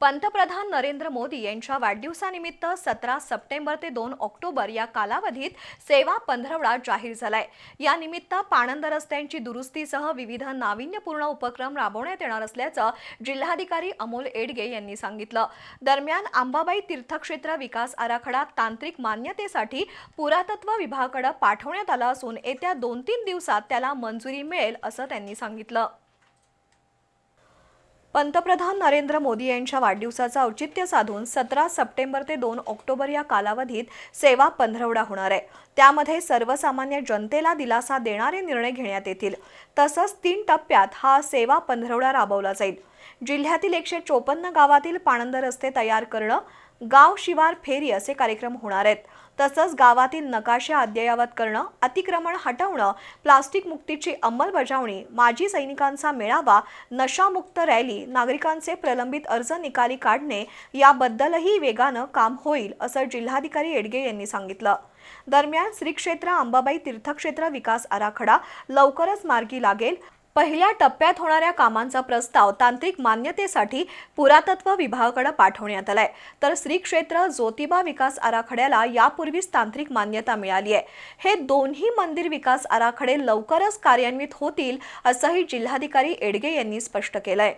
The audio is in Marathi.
पंतप्रधान नरेंद्र मोदी यांच्या वाढदिवसानिमित्त सतरा सप्टेंबर ते दोन ऑक्टोबर या कालावधीत सेवा पंधरवडा जाहीर झालाय. या निमित्त पाणंद रस्त्यांची दुरुस्तीसह विविध नाविन्यपूर्ण उपक्रम राबवण्यात येणार असल्याचं जिल्हाधिकारी अमोल एडगे यांनी सांगितलं. दरम्यान आंबाबाई तीर्थक्षेत्र विकास आराखडा तांत्रिक मान्यतेसाठी पुरातत्व विभागाकडे पाठवण्यात आला असून येत्या दोन तीन दिवसात त्याला मंजुरी मिळेल असं त्यांनी सांगितलं. पंतप्रधान नरेंद्र मोदी यांच्या वाढदिवसाचं औचित्य साधून सतरा सप्टेंबर ते दोन ऑक्टोबर या कालावधीत सेवा पंधरवडा होणार आहे. त्यामध्ये सर्वसामान्य जनतेला दिलासा देणारे निर्णय घेण्यात येतील. तसंच तीन टप्प्यात हा सेवा पंधरवडा राबवला जाईल. जिल्ह्यातील एकशे चोपन्न गावातील पाणंद रस्ते तयार करणं गाव शिवार फेरी असे कार्यक्रम होणार आहेत. तसंच गावातील नकाशे अद्ययावत करणं अतिक्रमण हटवणं प्लास्टिक मुक्तीची अंमलबजावणी माजी सैनिकांचा मेळावा नशामुक्त रॅली नागरिकांचे प्रलंबित अर्ज निकाली काढणे याबद्दलही वेगानं काम होईल असं जिल्हाधिकारी एडगे यांनी सांगितलं. दरम्यान श्री क्षेत्र अंबाबाई तीर्थक्षेत्र विकास आराखडा लवकरच मार्गी लागेल. पहिल्या टप्प्यात होणाऱ्या कामांचा प्रस्ताव तांत्रिक मान्यतेसाठी पुरातत्व विभागाकडे पाठवण्यात आलाय. तर श्री क्षेत्र ज्योतिबा विकास आराखड्याला यापूर्वीच तांत्रिक मान्यता मिळाली आहे. हे दोन्ही मंदिर विकास आराखडे लवकरच कार्यान्वित होतील असंही जिल्हाधिकारी एडगे यांनी स्पष्ट केलंय.